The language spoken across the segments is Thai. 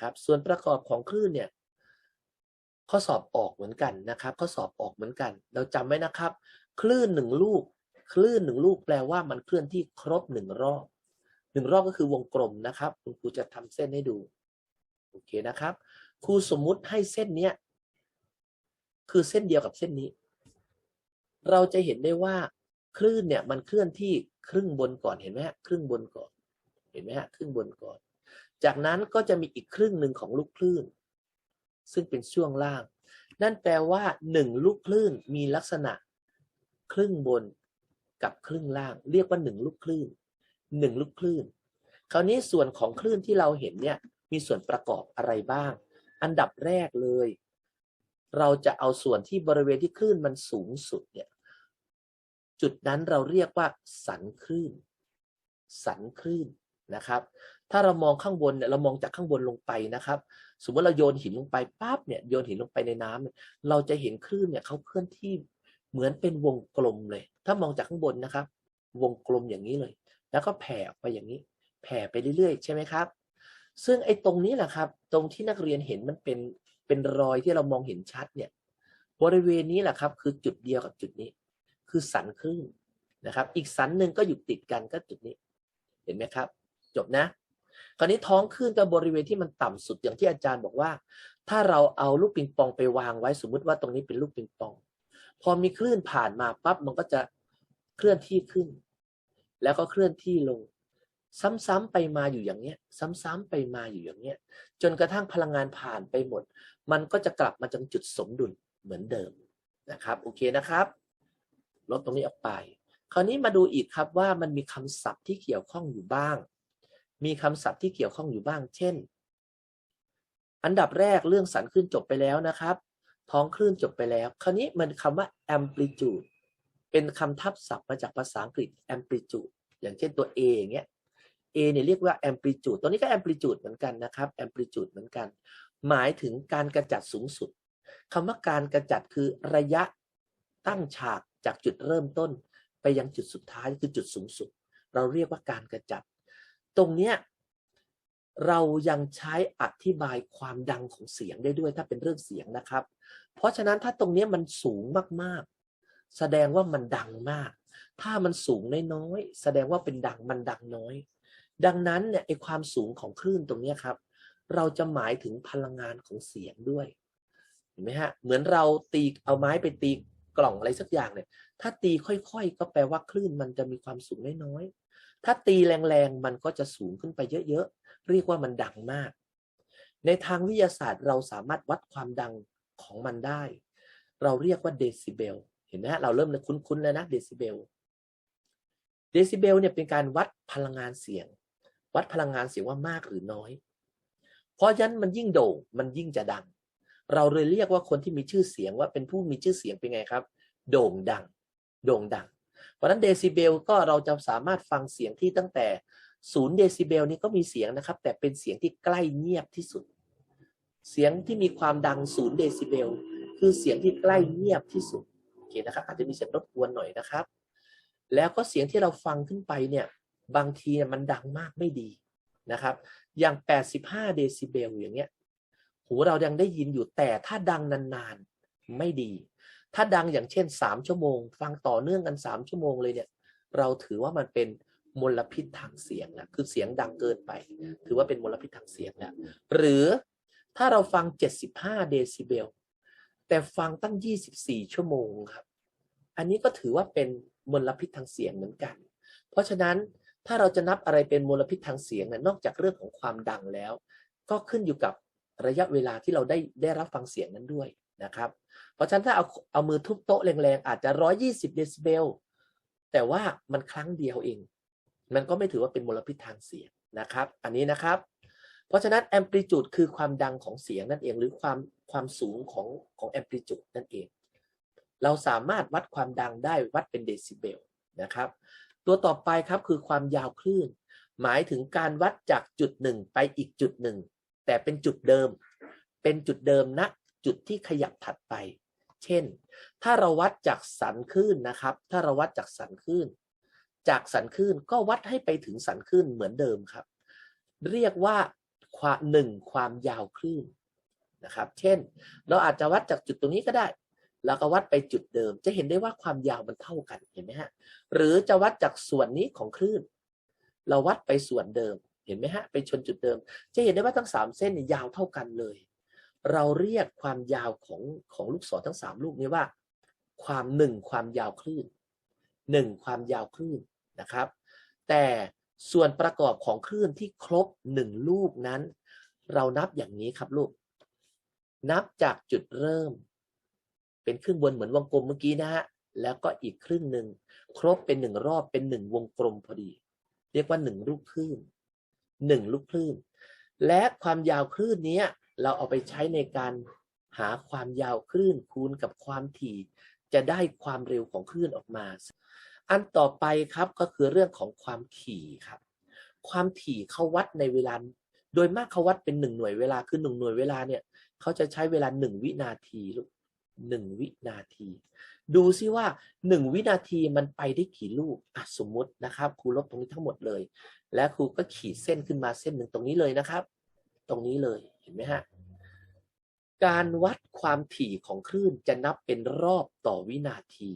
นะครับ ส่วนประกอบของคลื่นเนี่ยข้อสอบออกเหมือนกันนะครับ ข้อสอบออกเหมือนกัน เราจำไว้นะครับ คลื่นหนึ่งลูก คลื่นหนึ่งลูกแปลว่ามันเคลื่อนที่ครบหนึ่งรอบหนึ่งรอบก็คือวงกลมนะครับ คุณครูจะทำเส้นให้ดูโอเคนะครับครูสมมุติให้เส้นเนี้ยคือเส้นเดียวกับเส้นนี้ เราจะเห็นได้ว่าคลื่นเนี่ยมันเคลื่อนที่ครึ่งบนก่อนเห็นไหมฮะครึ่งบนก่อน เห็นไหมฮะครึ่งบนก่อน จากนั้นก็จะมีอีกครึ่งหนึ่งของลูกคลื่น ซึ่งเป็นช่วงล่าง นั่นแปลว่าหนึ่งลูกคลื่นมีลักษณะ ครึ่งบนกับครึ่งล่าง เรียกว่าหนึ่งลูกคลื่นหนึ่งลูกคลื่น คราวนี้ส่วนของคลื่นที่เราเห็นเนี่ยมีส่วนประกอบอะไรบ้าง อันดับแรกเลย เราจะเอาส่วนที่บริเวณที่คลื่นมันสูงสุดเนี่ยจุดนั้นเราเรียกว่า สันคลื่น สันคลื่นนะครับ ถ้าเรามองข้างบนเนี่ยเรามองจากข้างบนลงไปนะครับ สมมติเราโยนหินลงไปปั๊บเนี่ยโยนหินลงไปในน้ำเนี่ยเราจะเห็นคลื่นเนี่ยเขาเคลื่อนที่เหมือนเป็นวงกลมเลย ถ้ามองจากข้างบนนะครับ วงกลมอย่างนี้เลย แล้วก็แผ่ออกไปอย่างนี้ แผ่ไปเรื่อยๆ ใช่ไหมครับ ซึ่งไอ้ตรงนี้แหละครับ ตรงที่นักเรียนเห็นมันเป็นเป็นรอยที่เรามองเห็นชัดเนี่ยบริเวณนี้แหละครับ คือจุดเดียวกับจุดนี้ คือสันคลื่นนะครับ อีกสันหนึ่งก็อยู่ติดกันก็จุดนี้ เห็นไหมครับ จบนะ คราวนี้ท้องคลื่นกับบริเวณที่มันต่ำสุดอย่างที่อาจารย์บอกว่า ถ้าเราเอาลูกปิงปองไปวางไว้สมมุติว่าตรงนี้เป็นลูกปิงปอง พอมีคลื่นผ่านมาปั๊บมันก็จะเคลื่อนที่ขึ้น แล้วก็เคลื่อนที่ลง ซ้ำๆไปมาอยู่อย่างเนี้ย ซ้ำๆไปมาอยู่อย่างเนี้ย จนกระทั่งพลังงานผ่านไปหมด มันก็จะกลับมาจังจุดสมดุลเหมือนเดิมนะครับ โอเคนะครับลดตรงนี้ออกไป คราวนี้มาดูอีกครับว่ามันมีคำศัพท์ที่เกี่ยวข้องอยู่บ้าง มีคำศัพท์ที่เกี่ยวข้องอยู่บ้าง เช่น อันดับแรกเรื่องสันคลื่นจบไปแล้วนะครับ ท้องคลื่นจบไปแล้ว คราวนี้มันคำว่า amplitude เป็นคำทับศัพท์มาจากภาษาอังกฤษ amplitude อย่างเช่นตัว A อย่างเงี้ย A เนี่ยเรียกว่า amplitude ตัวนี้ก็ amplitude เหมือนกันนะครับ amplitude เหมือนกัน หมายถึงการกระจัดสูงสุดคำว่าการกระจัดคือระยะตั้งฉากจากจุดเริ่มต้น ไปยังจุดสุดท้ายคือจุดสูงสุด เราเรียกว่าการกระจัด ตรงเนี้ยเรายังใช้อธิบายความดังของเสียงได้ด้วยถ้าเป็นเรื่องเสียงนะครับ เพราะฉะนั้นถ้าตรงเนี้ยมันสูงมากๆ แสดงว่ามันดังมาก ถ้ามันสูงน้อยๆแสดงว่าเป็นดังมันดังน้อย ดังนั้นเนี่ยไอความสูงของคลื่นตรงเนี้ยครับ เราจะหมายถึงพลังงานของเสียงด้วยเห็นไหมฮะเหมือนเราตีเอาไม้ไปตีกล่องอะไรสักอย่างเนี่ย ถ้าตีค่อยๆ ก็แปลว่าคลื่นมันจะมีความสูงน้อยๆ ถ้าตีแรงๆ มันก็จะสูงขึ้นไปเยอะๆ เรียกว่ามันดังมาก ในทางวิทยาศาสตร์เราสามารถวัดความดังของมันได้ เราเรียกว่าเดซิเบล เห็นไหมฮะเราเริ่มคุ้นๆแล้วนะเดซิเบล เดซิเบลเนี่ยเป็นการวัดพลังงานเสียง วัดพลังงานเสียงว่ามากหรือน้อย เพราะฉะนั้นมันยิ่งโด่งมันยิ่งจะดัง เราเลยเรียกว่าคนที่มีชื่อเสียงว่าเป็นผู้มีชื่อเสียงเป็นไงครับ โด่งดัง โด่งดัง เพราะฉะนั้นเดซิเบลก็เราจะสามารถฟังเสียงที่ตั้งแต่ศูนย์เดซิเบลนี้ก็มีเสียงนะครับ แต่เป็นเสียงที่ใกล้เงียบที่สุด เสียงที่มีความดังศูนย์เดซิเบลคือเสียงที่ใกล้เงียบที่สุดโอเคนะครับ อาจจะมีเสียงรบกวนหน่อยนะครับ แล้วก็เสียงที่เราฟังขึ้นไปเนี่ยบางทีมันดังมากไม่ดีนะครับ อย่าง 85 เดซิเบลอย่างเงี้ยหูเรายังได้ยินอยู่แต่ถ้าดังนานๆไม่ดี ถ้าดังอย่างเช่น3ชั่วโมง ฟังต่อเนื่องกัน3ชั่วโมงเลยเนี่ย เราถือว่ามันเป็นมลพิษทางเสียงนะคือเสียงดังเกินไป ถือว่าเป็นมลพิษทางเสียงแล้วหรือถ้าเราฟัง 75 เดซิเบล แต่ฟังตั้ง 24 ชั่วโมงครับ อันนี้ก็ถือว่าเป็นมลพิษทางเสียงเหมือนกัน เพราะฉะนั้นถ้าเราจะนับอะไรเป็นมลพิษทางเสียงนะนอกจากเรื่องของความดังแล้ว ก็ขึ้นอยู่กับระยะเวลาที่เราได้ได้รับฟังเสียงนั้นด้วย นะครับ เพราะฉะนั้นถ้าเอาเอามือทุบโต๊ะแรงๆอาจจะ120เดซิเบลแต่ว่ามันครั้งเดียวเอง มันก็ไม่ถือว่าเป็นมลพิษทางเสียงนะครับ อันนี้นะครับ เพราะฉะนั้นแอมพลิจูดคือความดังของเสียงนั่นเอง หรือความความสูงของของแอมพลิจูดนั่นเอง เราสามารถวัดความดังได้วัดเป็นเดซิเบลนะครับ ตัวต่อไปครับคือความยาวคลื่น หมายถึงการวัดจากจุดหนึ่งไปอีกจุดหนึ่งแต่เป็นจุดเดิม เป็นจุดเดิมณนะ จุดที่ขยับถัดไป เช่น ถ้าเราวัดจากสันคลื่นนะครับ ถ้าเราวัดจากสันคลื่น จากสันคลื่นก็วัดให้ไปถึงสันคลื่นเหมือนเดิมครับ เรียกว่าความหนึ่งความยาวคลื่นนะครับ เช่น เราอาจจะวัดจากจุดตรงนี้ก็ได้ แล้วก็วัดไปจุดเดิม จะเห็นได้ว่าความยาวมันเท่ากันเห็นไหมฮะ หรือจะวัดจากส่วนนี้ของคลื่น เราวัดไปส่วนเดิม เห็นไหมฮะ ไปชนจุดเดิม จะเห็นได้ว่าทั้งสามเส้นยาวเท่ากันเลย เราเรียกความยาวของของลูกศรทั้งสามลูกนี้ว่า ความหนึ่งความยาวคลื่นหนึ่งความยาวคลื่นนะครับ แต่ส่วนประกอบของคลื่นที่ครบหนึ่งลูกนั้น เรานับอย่างนี้ครับลูก นับจากจุดเริ่ม เป็นครึ่งบนเหมือนวงกลมเมื่อกี้นะฮะแล้วก็อีกครึ่งหนึ่งครบเป็นหนึ่งรอบเป็นหนึ่งวงกลมพอดี เรียกว่าหนึ่งลูกคลื่นหนึ่งลูกคลื่น และความยาวคลื่นนี้ เราเอาไปใช้ในการหาความยาวคลื่นคูณกับความถี่ จะได้ความเร็วของคลื่นออกมา อันต่อไปครับก็คือเรื่องของความถี่ครับ ความถี่เขาวัดในเวลา โดยมากเขาวัดเป็นหนึ่งหน่วยเวลาคือหนึ่งหน่วยเวลาเนี่ยเขาจะใช้เวลาหนึ่งวินาทีลูกหนึ่งวินาที ดูซิว่าหนึ่งวินาทีมันไปได้กี่ลูกอะสมมตินะครับครูลบตรงนี้ทั้งหมดเลย และครูก็ขีดเส้นขึ้นมาเส้นหนึ่งตรงนี้เลยนะครับ ตรงนี้เลยเห็นไหมฮะการวัดความถี่ของคลื่นจะนับเป็นรอบต่อวินาที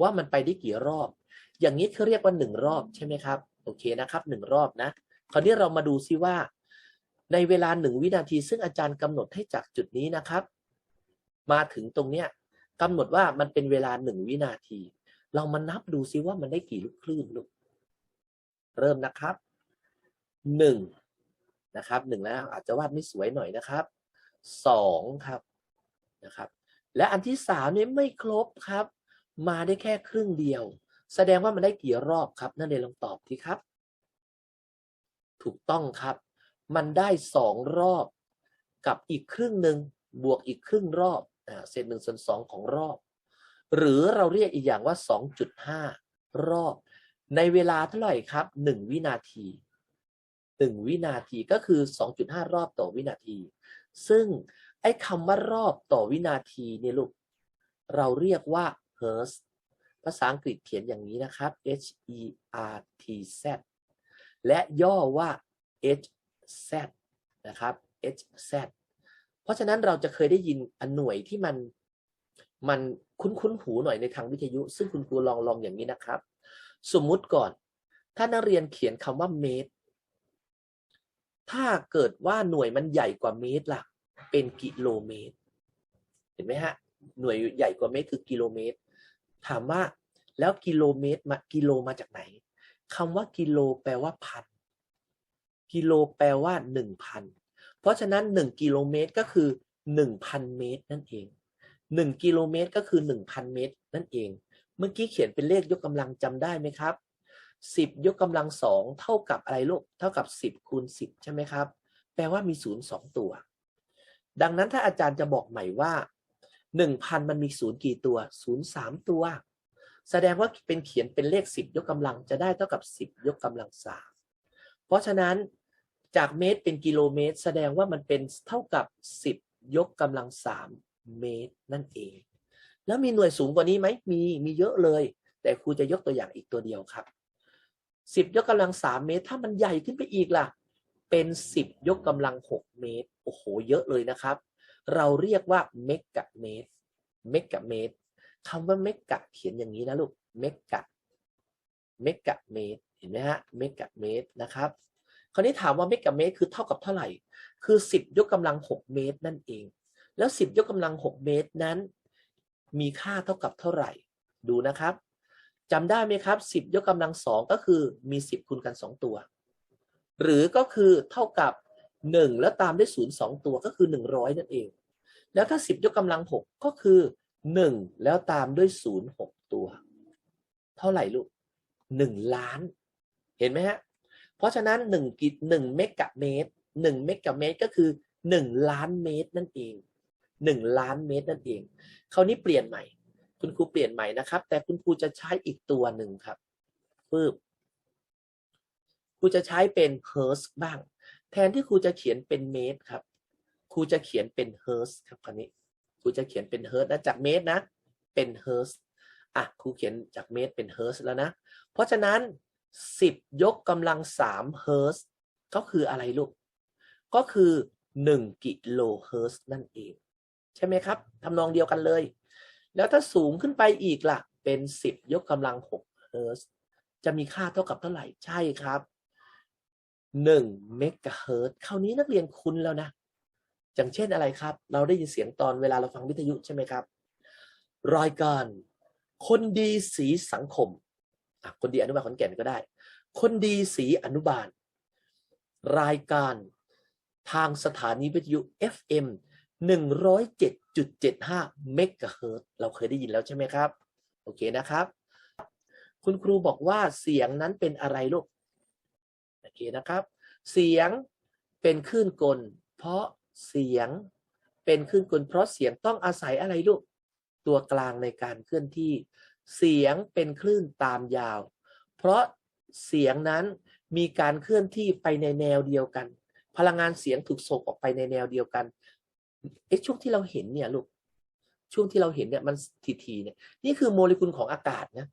ว่ามันไปได้กี่รอบ อย่างนี้เขาเรียกว่าหนึ่งรอบใช่ไหมครับโอเคนะครับหนึ่งรอบนะคราวนี้เรามาดูซิว่า ในเวลาหนึ่งวินาที ซึ่งอาจารย์กำหนดให้จากจุดนี้นะครับ มาถึงตรงเนี้ยกำหนดว่ามันเป็นเวลาหนึ่งวินาที เรามานับดูซิว่ามันได้กี่ลูกคลื่นลูกเริ่มนะครับหนึ่ง นะครับหนึ่งแล้วอาจจะวาดไม่สวยหน่อยนะครับสองครับนะครับ และอันที่สามนี่ไม่ครบครับ มาได้แค่ครึ่งเดียว แสดงว่ามันได้กี่รอบครับนั่นเองลองตอบทีครับ ถูกต้องครับ มันได้สองรอบกับอีกครึ่งหนึ่งบวกอีกครึ่งรอบอ่าเศษหนึ่งส่วนสองของรอบ หรือเราเรียกอีกอย่างว่าสองจุดห้ารอบ ในเวลาเท่าไหร่ครับหนึ่งวินาที หนึ่งวินาทีก็คือสองจุดห้ารอบต่อวินาที ซึ่งไอ้คำว่ารอบต่อวินาทีเนี่ยลูก เราเรียกว่า hertz ภาษาอังกฤษเขียนอย่างนี้นะครับ h e r t z และย่อว่า h z นะครับ h z เพราะฉะนั้นเราจะเคยได้ยินอันหน่วยที่มันมันคุ้นๆหูหน่อยในทางวิทยุ ซึ่งคุณครูลองลองอย่างนี้นะครับ สมมุติก่อน ถ้านักเรียนเขียนคำว่าเมตร ถ้าเกิดว่าหน่วยมันใหญ่กว่าเมตรล่ะ เป็นกิโลเมตร เห็นไหมฮะ หน่วยใหญ่กว่าเมตรคือกิโลเมตร ถามว่าแล้วกิโลเมตรมากิโลมาจากไหนคำว่ากิโลแปลว่าพัน กิโลแปลว่าหนึ่งพัน เพราะฉะนั้นหนึ่งกิโลเมตรก็คือหนึ่งพันเมตรนั่นเองหนึ่งกิโลเมตรก็คือหนึ่งพันเมตรนั่นเอง เมื่อกี้เขียนเป็นเลขยกกำลังจำได้ไหมครับ สิบยกกำลังสองเท่ากับอะไรลูกเท่ากับสิบคูณสิบใช่ไหมครับ แปลว่ามีศูนย์สองตัว ดังนั้นถ้าอาจารย์จะบอกใหม่ว่าหนึ่งพันมันมีศูนย์กี่ตัวศูนย์สามตัว แสดงว่าเป็นเขียนเป็นเลขสิบยกกำลังจะได้เท่ากับสิบยกกำลังสามเพราะฉะนั้นจากเมตรเป็นกิโลเมตร แสดงว่ามันเป็นเท่ากับสิบยกกำลังสามเมตรนั่นเอง แล้วมีหน่วยสูงกว่านี้ไหมมีมีเยอะเลย แต่ครูจะยกตัวอย่างอีกตัวเดียวครับ สิบยกกำลังสามเมตร ถ้ามันใหญ่ขึ้นไปอีกล่ะ เป็นสิบยกกำลังหกเมตร โอ้โห เยอะเลยนะครับ เราเรียกว่าเมกะเมตร เมกะเมตรคำว่าเมกะเขียนอย่างนี้นะลูก เมกะ เมกะเมตร เห็นไหมฮะ เมกะเมตรนะครับ คราวนี้ถามว่าเมกะเมตรคือเท่ากับเท่าไหร่ คือสิบยกกำลังหกเมตรนั่นเอง แล้วสิบยกกำลังหกเมตรนั้น มีค่าเท่ากับเท่าไหร่ ดูนะครับ จำได้ไหมครับสิบยกกำลังสองก็คือมีสิบคูณกันสองตัว หรือก็คือเท่ากับหนึ่งแล้วตามด้วยศูนย์สองตัวก็คือหนึ่งร้อยนั่นเอง แล้วถ้าสิบยกกำลังหกก็คือหนึ่งแล้วตามด้วยศูนย์หกตัว เท่าไหร่ลูกหนึ่งล้าน เห็นไหมฮะ เพราะฉะนั้นหนึ่งกิหนึ่งเมกะเมตรหนึ่งเมกะเมตรก็คือหนึ่งล้านเมตรนั่นเองหนึ่งล้านเมตรนั่นเอง คราวนี้เปลี่ยนใหม่ คุณครูเปลี่ยนใหม่นะครับ แต่คุณครูจะใช้อีกตัวหนึ่งครับปึ๊บครูจะใช้เป็นเฮิร์สบ้าง แทนที่ครูจะเขียนเป็นเมตรครับครูจะเขียนเป็นเฮิร์สครับคราวนี้ครูจะเขียนเป็นเฮิร์สนะจากเมตรนะ เป็นเฮิร์สอะครูเขียนจากเมตรเป็นเฮิร์สแล้วนะ เพราะฉะนั้นสิบยกกำลังสามเฮิร์สก็คืออะไรลูก ก็คือหนึ่งกิโลเฮิรตซ์นั่นเอง ใช่ไหมครับทำนองเดียวกันเลย แล้วถ้าสูงขึ้นไปอีกล่ะ เป็นสิบยกกำลังหกเฮิรตจะมีค่าเท่ากับเท่าไหร่ ใช่ครับหนึ่งเมกะเฮิรตคราวนี้นักเรียนคุ้นแล้วนะ อย่างเช่นอะไรครับ เราได้ยินเสียงตอนเวลาเราฟังวิทยุใช่ไหมครับ รายการ คนดีสีสังคม คนดีอนุบาลขอนแก่นก็ได้ คนดีสีอนุบาล รายการทางสถานีวิทยุ FM 107.75 เมกะเฮิรตซ์เราเคยได้ยินแล้วใช่ไหมครับ โอเคนะครับ คุณครูบอกว่าเสียงนั้นเป็นอะไรลูก โอเคนะครับ เสียงเป็นคลื่นกล เพราะเสียงเป็นคลื่นกล เพราะเสียงต้องอาศัยอะไรลูก ตัวกลางในการเคลื่อนที่ เสียงเป็นคลื่นตามยาว เพราะเสียงนั้นมีการเคลื่อนที่ไปในแนวเดียวกัน พลังงานเสียงถูกส่งออกไปในแนวเดียวกัน เอ๊ะช่วงที่เราเห็นเนี่ยลูกช่วงที่เราเห็นเนี่ยมันทีๆเนี่ยนี่คือโมเลกุลของอากาศนะ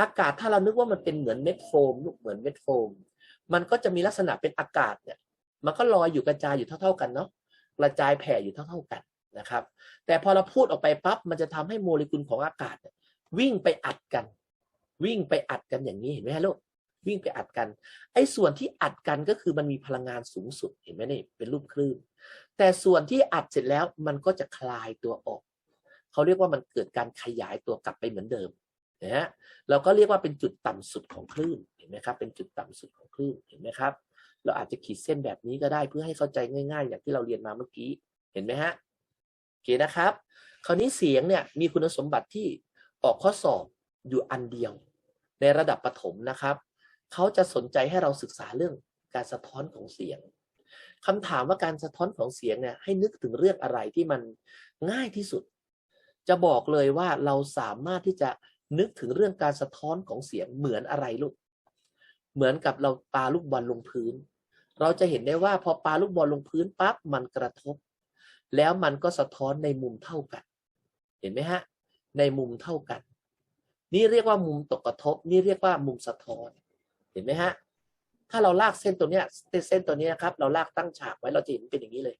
อากาศถ้าเรานึกว่ามันเป็นเหมือนเม็ดโฟมลูกเหมือนเม็ดโฟม มันก็จะมีลักษณะเป็นอากาศเนี่ย มันก็ลอยอยู่กระจายอยู่เท่า ๆกันเนาะกระจายแผ่อยู่เท่า ๆกันนะครับ แต่พอเราพูดออกไปปั๊บมันจะทำให้โมเลกุลของอากาศวิ่งไปอัดกัน วิ่งไปอัดกันอย่างนี้เห็นไหมฮะลูก วิ่งไปอัดกัน ไอ้ส่วนที่อัดกันก็คือมันมีพลังงานสูงสุดเห็นไหมนี่เป็นรูปคลื่น แต่ส่วนที่อัดเสร็จแล้วมันก็จะคลายตัวออก เขาเรียกว่ามันเกิดการขยายตัวกลับไปเหมือนเดิมนะฮะเราก็เรียกว่าเป็นจุดต่ำสุดของคลื่นเห็นไหมครับ เป็นจุดต่ำสุดของคลื่นเห็นไหมครับ เราอาจจะขีดเส้นแบบนี้ก็ได้เพื่อให้เข้าใจง่าย ๆ อย่างที่เราเรียนมาเมื่อกี้เห็นไหมฮะโอเคนะครับ คราวนี้เสียงเนี่ยมีคุณสมบัติที่ออกข้อสอบอยู่อันเดียว ในระดับประถมนะครับ เขาจะสนใจให้เราศึกษาเรื่องการสะท้อนของเสียงคำถามว่าการสะท้อนของเสียงเนี่ยให้นึกถึงเรื่องอะไรที่มันง่ายที่สุด จะบอกเลยว่าเราสามารถที่จะนึกถึงเรื่องการสะท้อนของเสียงเหมือนอะไรลูก เหมือนกับเราปาลูกบอลลงพื้น เราจะเห็นได้ว่าพอปาลูกบอลลงพื้นปั๊บมันกระทบ แล้วมันก็สะท้อนในมุมเท่ากัน เห็นไหมฮะ ในมุมเท่ากัน นี่เรียกว่ามุมตกกระทบ นี่เรียกว่ามุมสะท้อน เห็นไหมฮะ ถ้าเราลากเส้นตัวเนี้ยเส้นตัวนี้นะครับ เราลากตั้งฉากไว้เราจะเห็นเป็นอย่างนี้เลย